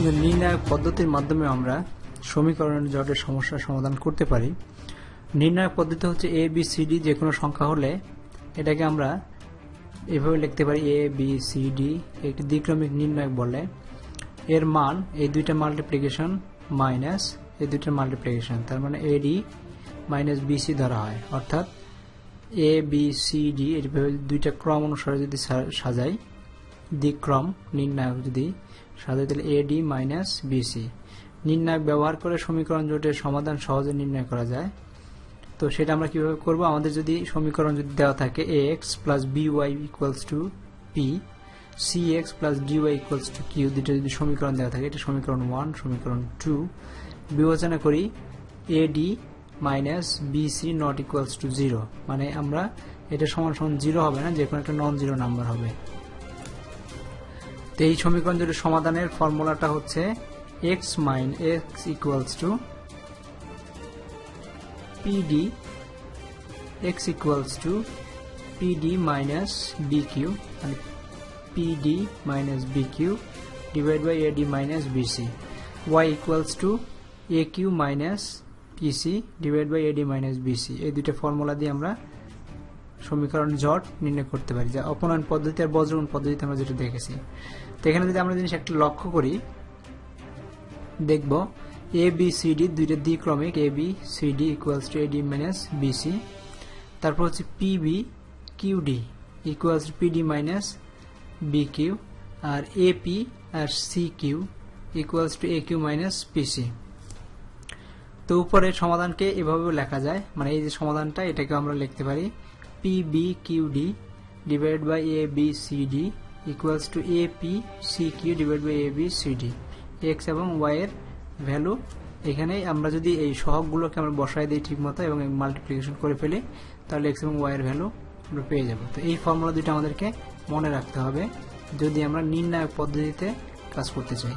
নির্ণায়ক পদ্ধতির মাধ্যমে আমরা সমীকরণের জটের সমস্যার সমাধান করতে পারি। নির্ণায়ক পদ্ধতি হচ্ছে এ বি সি ডি যে কোনো সংখ্যা হলে এটাকে আমরা এভাবে লিখতে পারি এ বি সি ডি একটি দ্বিক্রমিক নির্ণায়ক বলে। এর মান, এই দুইটা মাল্টিপ্লিকেশন মাইনাস এই দুইটার মাল্টিপ্লিকেশন তার মানে এ ডি মাইনাস বিসি ধরা হয়। অর্থাৎ এ বি সি ডি এইভাবে দুইটা ক্রম অনুসারে যদি সা- সাজাই দিক্রম নির্ণায়ক যদি সাজাই তাহলে এ ডি মাইনাস বিসি নির্ণায়ক ব্যবহার করে সমীকরণ জোটের সমাধান সহজে নির্ণয় করা যায়। তো সেটা আমরা কীভাবে করব? আমাদের যদি সমীকরণ যদি দেওয়া থাকে A X plus B Y equals to P C X plus D Y equals to Q দুটো যদি সমীকরণ দেওয়া থাকে, এটা সমীকরণ ওয়ান সমীকরণ টু বিবেচনা করি A D minus BC not equals to zero মানে আমরা এটা সমান সমান জিরো হবে না যে কোনো একটা নন জিরো নাম্বার হবে। তো এই সমীকরণ দুটির সমাধানের ফর্মুলাটা হচ্ছে X mine X equals to PD X equals to PD minus BQ মানে PD minus BQ divide by AD minus BC Y equals to A Q minus PC divide by AD minus BC এই দুটো formula দিয়ে আমরা সমীকরণ জট নির্ণয় করতে পারি, যা অপনয়ন পদ্ধতি আর বজ্রগণ পদ্ধতিতে আমরা যেটা দেখেছি। তো এখানে যদি আমরা জিনিস একটা লক্ষ্য করি, দেখব এ বি সি ডি দুইটা দ্বিক্রমিক A B C D equals to A D minus BC তারপর হচ্ছে P B Q D equals to P D minus B Q R A P R C Q equals to A Q minus PC তো উপরের সমাধানকে এভাবেও লেখা যায় মানে এই যে সমাধানটা এটাকে আমরা লিখতে পারি। A P C Q divide by A B C D X এবং ওয়াই এর ভ্যালু এখানে আমরা যদি এই সহগগুলোকে আমরা বসাই দিই ঠিক মতো এবং মাল্টিপ্লিকেশন করে ফেলি, তাহলে এক্স এবং ওয়াই এর ভ্যালু আমরা পেয়ে যাব। তো এই ফর্মুলা দুটো আমাদেরকে মনে রাখতে হবে যদি আমরা নির্ণায়ক পদ্ধতিতে কাজ করতে চাই।